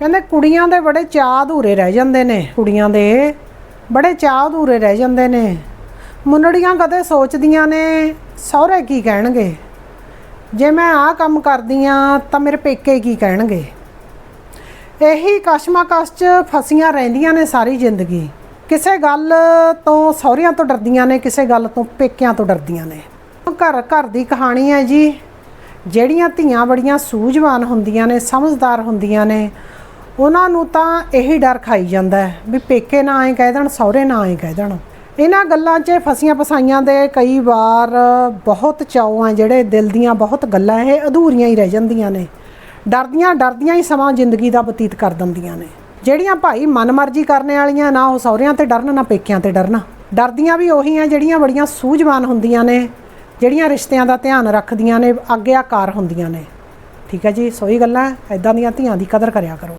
ਕਹਿੰਦੇ ਕੁੜੀਆਂ ਦੇ ਬੜੇ ਚਾਅ ਅਧੂਰੇ ਰਹਿ ਜਾਂਦੇ ਨੇ, ਕੁੜੀਆਂ ਦੇ ਬੜੇ ਚਾਅ ਅਧੂਰੇ ਰਹਿ ਜਾਂਦੇ ਨੇ। ਮੁੰਨੜੀਆਂ ਕਦੇ ਸੋਚਦੀਆਂ ਨੇ, ਸਹੁਰੇ ਕੀ ਕਹਿਣਗੇ? ਜੇ ਮੈਂ ਆਹ ਕੰਮ ਕਰਦੀ ਆ, ਤਾਂ ਮੇਰੇ ਪੇਕੇ ਕੀ ਕਹਿਣਗੇ? ਇਹੀ ਕਸ਼ਮਕਸ਼ ਚ ਫਸੀਆਂ ਰਹਿੰਦੀਆਂ ਨੇ ਸਾਰੀ ਜ਼ਿੰਦਗੀ। ਕਿਸੇ ਗੱਲ ਤੋਂ ਸਹੁਰਿਆਂ ਤੋਂ ਡਰਦੀਆਂ ਨੇ, ਕਿਸੇ ਗੱਲ ਤੋਂ ਪੇਕਿਆਂ ਤੋਂ ਡਰਦੀਆਂ ਨੇ। ਘਰ ਘਰ ਦੀ ਕਹਾਣੀ ਹੈ ਜੀ, ਜਿਹੜੀਆਂ ਧੀਆਂ ਬੜੀਆਂ ਸੂਝਵਾਨ ਹੁੰਦੀਆਂ ਨੇ, ਸਮਝਦਾਰ ਹੁੰਦੀਆਂ ਨੇ ਉਹਨਾਂ ਨੂੰ ਤਾਂ ਇਹੀ ਡਰ ਖਾਈ ਜਾਂਦਾ ਹੈ ਵੀ ਪੇਕੇ ਨਾ ਆਏ ਕਹਿ ਦੇਣ, ਸਹੁਰੇ ਨਾ ਆਏ ਕਹਿ ਦੇਣ। ਇਹਨਾਂ ਗੱਲਾਂ 'ਚ ਫਸੀਆਂ ਫਸਾਈਆਂ ਦੇ ਕਈ ਵਾਰ ਬਹੁਤ ਚਾਉ ਆ ਜਿਹੜੇ ਦਿਲ ਦੀਆਂ ਬਹੁਤ ਗੱਲਾਂ ਇਹ ਅਧੂਰੀਆਂ ਹੀ ਰਹਿ ਜਾਂਦੀਆਂ ਨੇ। ਡਰਦੀਆਂ ਡਰਦੀਆਂ ਹੀ ਸਮਾਂ ਜ਼ਿੰਦਗੀ ਦਾ ਬਤੀਤ ਕਰ ਦਿੰਦੀਆਂ ਨੇ। ਜਿਹੜੀਆਂ ਭਾਈ ਮਨਮਰਜ਼ੀ ਕਰਨੇ ਵਾਲੀਆਂ ਨਾ ਉਹ ਸਹੁਰਿਆਂ ਤੇ ਡਰਨ, ਨਾ ਪੇਕਿਆਂ ਤੇ ਡਰਨ। ਡਰਦੀਆਂ ਵੀ ਉਹੀ ਆ ਜਿਹੜੀਆਂ ਬੜੀਆਂ ਸੂਝਵਾਨ ਹੁੰਦੀਆਂ ਨੇ, ਜਿਹੜੀਆਂ ਰਿਸ਼ਤਿਆਂ ਦਾ ਧਿਆਨ ਰੱਖਦੀਆਂ ਨੇ ਆਗਿਆਕਾਰ ਹੁੰਦੀਆਂ ਨੇ। ਠੀਕ ਹੈ ਜੀ ਸੋਈ ਗੱਲਾਂ ਐਦਾਂ ਦੀਆਂ ਧੀਆਂ ਦੀ ਕਦਰ ਕਰਿਆ ਕਰੋ।